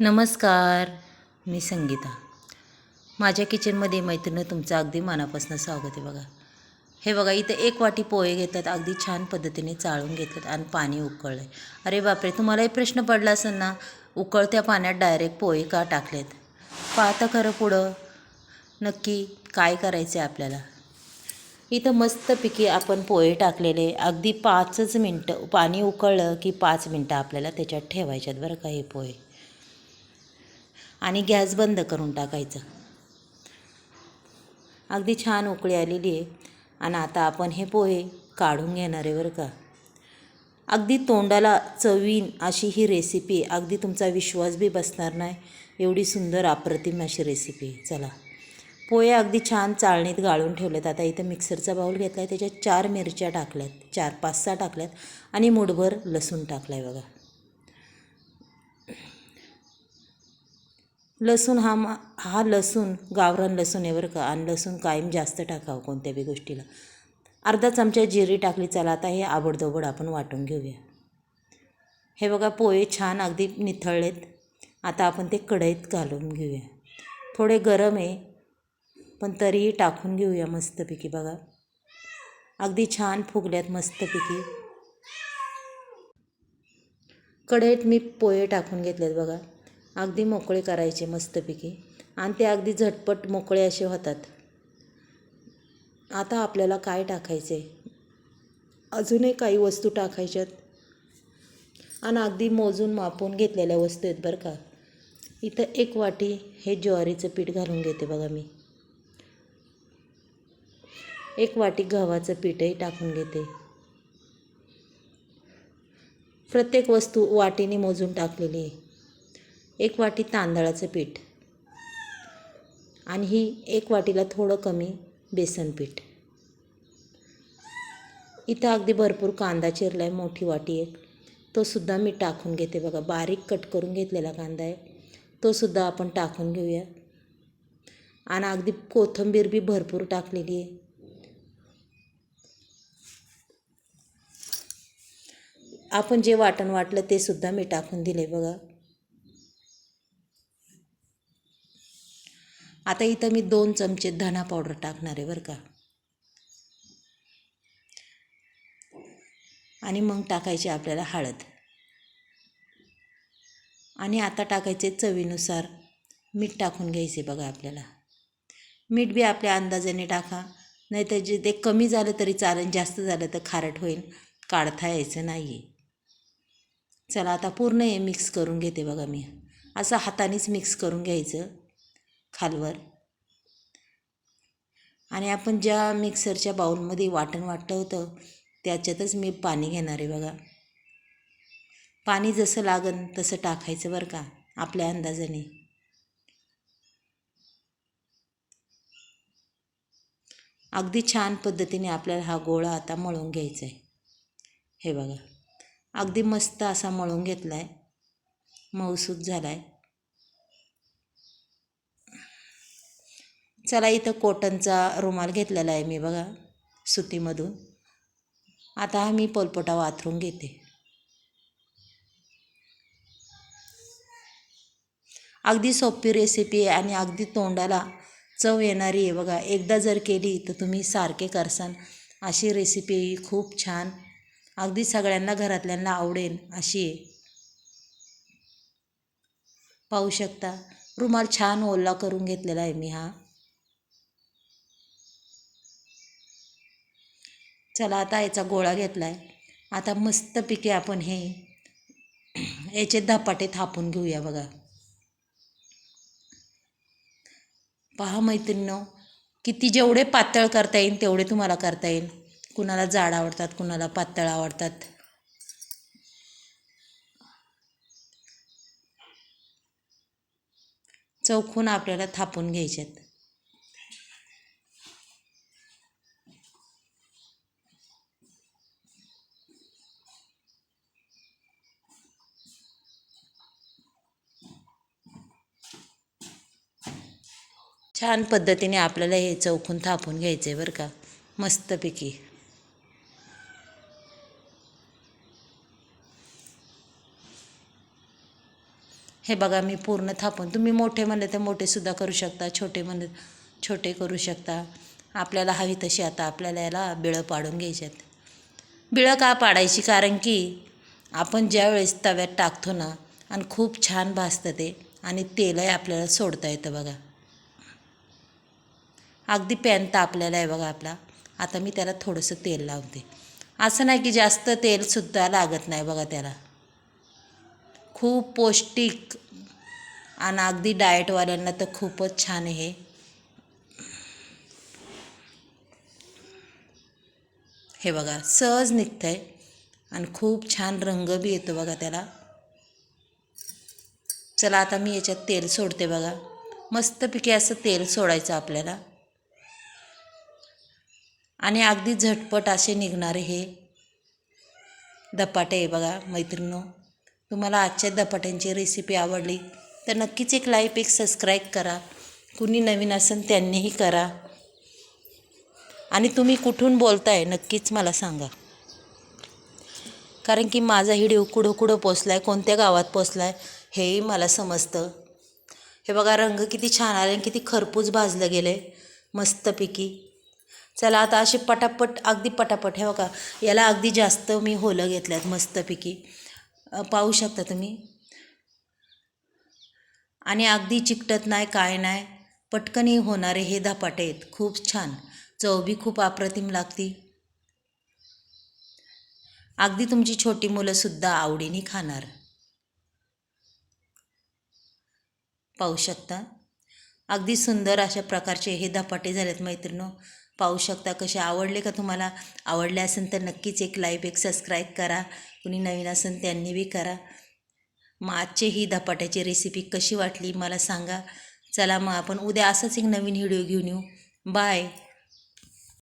नमस्कार मी संगीता. माझ्या किचनमध्ये मैत्रिणी तुमचं अगदी मनापासून स्वागत आहे बघा. हे बघा इथं एक वाटी पोहे घेतात अगदी छान पद्धतीने चाळून घेतात आणि पाणी उकळलं आहे अरे बापरे तुम्हालाही प्रश्न पडला असेल ना उकळत्या पाण्यात डायरेक्ट पोहे का टाकलेत? पाहता खरं पुढं. नक्की काय करायचं आहे आपल्याला? इथं मस्तपैकी आपण पोहे टाकलेले अगदी पाचच मिनटं पाणी उकळलं की पाच मिनटं आपल्याला त्याच्यात ठेवायच्यात बरं का हे पोहे. आणि गॅस बंद करून टाकायचं. अगदी छान उकळी आलेली आहे. आणि आता आपण हे पोहे काढून घेणार आहे बरं का. अगदी तोंडाला चवीन अशी ही रेसिपी अगदी तुमचा विश्वास बी बसणार नाही. एवढी सुंदर अप्रतिम अशी रेसिपी चला. पोहे अगदी छान चाळणीत गाळून ठेवलेत. आता इथं मिक्सरचा बाऊल घेतला आहे त्याच्यात चार मिरच्या टाकल्यात. चार पाच सहा टाकल्यात. आणि मुठभर लसूण टाकला आहे बघा. लसूण हा मा हा लसूण गावरान लसूण आहे बरं का. आणि लसूण कायम जास्त टाकावं कोणत्या बी गोष्टीला. अर्धा चमचा जिरी टाकली चला आता हे आबडदोबड आपण वाटून घेऊया. हे बघा पोहे छान अगदी निथळलेत. आता आपण ते कढईत घालून घेऊया. थोडे गरम आहे पण तरीही टाकून घेऊया मस्तपैकी बघा. अगदी छान फुगल्यात मस्तपैकी. कढईत मी पोहे टाकून घेतलेत बघा. अगदी मोकळे करायचे मस्तपैकी. आणि ते अगदी झटपट मोकळे असे होतात. आता आपल्याला काय टाकायचं? आहे अजूनही काही वस्तू टाकायच्यात. आणि अगदी मोजून मापून घेतलेल्या वस्तू आहेत बरं का. इथं एक वाटी हे ज्वारीचं पीठ घालून घेते बघा मी. एक वाटी गव्हाचं पीठही टाकून घेते. प्रत्येक वस्तू वाटीने मोजून टाकलेली आहे. एक वाटी तांदळाचं पीठ आणि ही एक वाटीला थोडं कमी बेसन पीठ. इथं अगदी भरपूर कांदा चिरला आहे मोठी वाटी एक. तो सुद्धा मी टाकून घेते बघा. बारीक कट करून घेतलेला कांदा आहे. तो सुद्धा आपण टाकून घेऊया. आणि अगदी कोथिंबीर बी भरपूर टाकलेली आहे. आपण जे वाटण वाटलं ते सुद्धा मी टाकून दिले बघा. आता इथं मी दोन चमचे धना पावडर टाकणार आहे बरं का. आणि मग टाकायची आपल्याला हळद. आणि आता टाकायचे चवीनुसार मीठ टाकून घ्यायचे बघा आपल्याला. मीठ बी आपल्या अंदाजाने टाका. नाही तर जे ते कमी झालं तरी चालेल जास्त झालं तर खारट होईल. काढता यायचं नाही आहे चला आता पूर्ण हे मिक्स करून घेते बघा मी. असं हातानेच मिक्स करून घ्यायचं. खालवर. आणि आपण ज्या मिक्सरच्या बाऊलमध्ये वाटण वाटलं होतं त्याच्यातच मी पाणी घेणार आहे बघा. पाणी जसं लागन तसं टाकायचं बरं का आपल्या अंदाजाने. अगदी छान पद्धतीने आपल्याला हा गोळा आता मळून घ्यायचा आहे हे बघा. अगदी मस्त असा मळून घेतला आहे मऊसूत झाला आहे चला इथं कॉटनचा रुमाल घेतलेला आहे मी बघा सुतीमधून. आता हा मी पोलपोटा वाथरून घेते. अगदी सोपी रेसिपी आहे आणि अगदी तोंडाला चव येणारी आहे बघा. एकदा जर केली तर तुम्ही सारखे करसान. अशी रेसिपी खूप छान अगदी सगळ्यांना घरातल्यांना आवडेल अशी आहे. पाहू शकता रुमाल छान ओला करून घेतलेला आहे मी हा. चला आता याचा गोळा घेतला आहे आता मस्तपैकी आपण हे याचे धपाटे थापून घेऊया बघा. पहा मैत्रिणीनो किती जेवढे पातळ करता येईल तेवढे तुम्हाला करता येईल. कुणाला जाड आवडतात कुणाला पातळ आवडतात. चौकून आपल्याला थापून घ्यायच्यात छान पद्धतीने आपल्याला हे चौकून थापून घ्यायचं आहे बरं का. मस्तपैकी. हे बघा मी पूर्ण थापून तुम्ही मोठे म्हणले तर मोठेसुद्धा करू शकता छोटे म्हणले छोटे करू शकता. आपल्याला हवी तशी आता आपल्याला याला बिळं पाडून घ्यायच्यात. बिळं का पाडायची? कारण की आपण ज्यावेळेस तव्यात टाकतो ना आणि खूप छान भासतं ते आणि तेलही आपल्याला सोडता येतं बघा. अगदी पॅन तापलेला आहे बघा आपला. आता मी त्याला थोडंसं तेल लावते. असं नाही की जास्त तेलसुद्धा लागत नाही बघा त्याला. खूप पौष्टिक आणि अगदी डाएटवाल्यांना तर खूपच छान आहे हे. हे बघा सहज निघतं आहे आणि खूप छान रंग बी येतो बघा त्याला. चला आता मी याच्यात तेल सोडते बघा. मस्तपैकी असं तेल सोडायचं आपल्याला. आणि अगदी झटपट असे निघणारे हे धपाटे आहे बघा मैत्रिणो तुम्हाला आजच्या धपाट्यांची रेसिपी आवडली तर नक्कीच एक लाईक एक सबस्क्राईब करा. कुणी नवीन असेल त्यांनीही करा. आणि तुम्ही कुठून बोलताय नक्कीच मला सांगा. कारण की माझा हिडिओ कुठं कुठं पोचला आहे कोणत्या गावात पोचला आहे हेही मला समजतं. हे बघा रंग किती छान आले आणि किती खरपूस भाजलं गेलं आहे मस्तपैकी. चला आता असे पटापट अगदी पटापट. हे बघा याला अगदी जास्त मी होलं घेतल्यात मस्तपैकी. पाहू शकता तुम्ही? आणि अगदी चिकटत नाही काय नाही पटकनही होणारे हे धपाटे आहेत. खूप छान. चव बी खूप अप्रतिम लागती. अगदी तुमची छोटी मुलंसुद्धा आवडीने खाणार. पाहू शकता? अगदी सुंदर अशा प्रकारचे हे धपाटे झालेत मैत्रिणो. पाहू शकता कसे आवडले का तुम्हाला? आवडले असेल तर नक्कीच एक लाईव एक सबस्क्राईब करा. कुणी नवीन असेल त्यांनी बी करा. मग आजची ही धपाट्याची रेसिपी कशी वाटली मला सांगा. चला मग आपण उद्या असंच एक नवीन व्हिडिओ घेऊन येऊ. बाय